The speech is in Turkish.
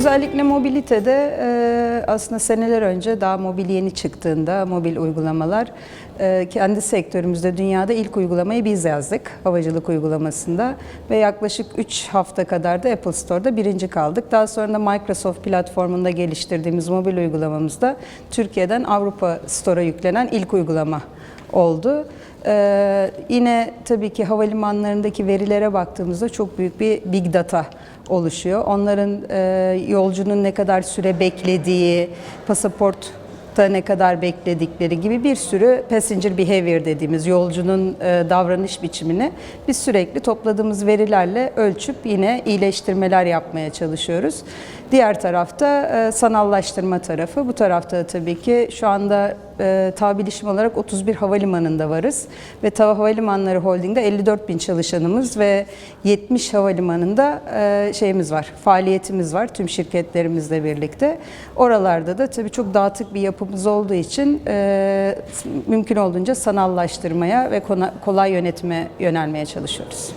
Özellikle mobilitede e, aslında seneler önce daha mobil yeni çıktığında mobil uygulamalar e, kendi sektörümüzde dünyada ilk uygulamayı biz yazdık havacılık uygulamasında ve yaklaşık 3 hafta kadar da Apple Store'da birinci kaldık. Daha sonra da Microsoft platformunda geliştirdiğimiz mobil uygulamamızda Türkiye'den Avrupa Store'a yüklenen ilk uygulama oldu. Ee, yine tabii ki havalimanlarındaki verilere baktığımızda çok büyük bir big data oluşuyor. Onların e, yolcunun ne kadar süre beklediği, pasaportta ne kadar bekledikleri gibi bir sürü passenger behavior dediğimiz yolcunun e, davranış biçimini biz sürekli topladığımız verilerle ölçüp yine iyileştirmeler yapmaya çalışıyoruz. Diğer tarafta e, sanallaştırma tarafı. Bu tarafta tabii ki şu anda e, tabi bilişim olarak 31 havalimanında varız ve TAV Havalimanları Holding'de 54 bin çalışanımız ve 70 havalimanında e, şeyimiz var, faaliyetimiz var tüm şirketlerimizle birlikte. Oralarda da tabii çok dağıtık bir yapımız olduğu için e, mümkün olduğunca sanallaştırmaya ve kolay yönetime yönelmeye çalışıyoruz.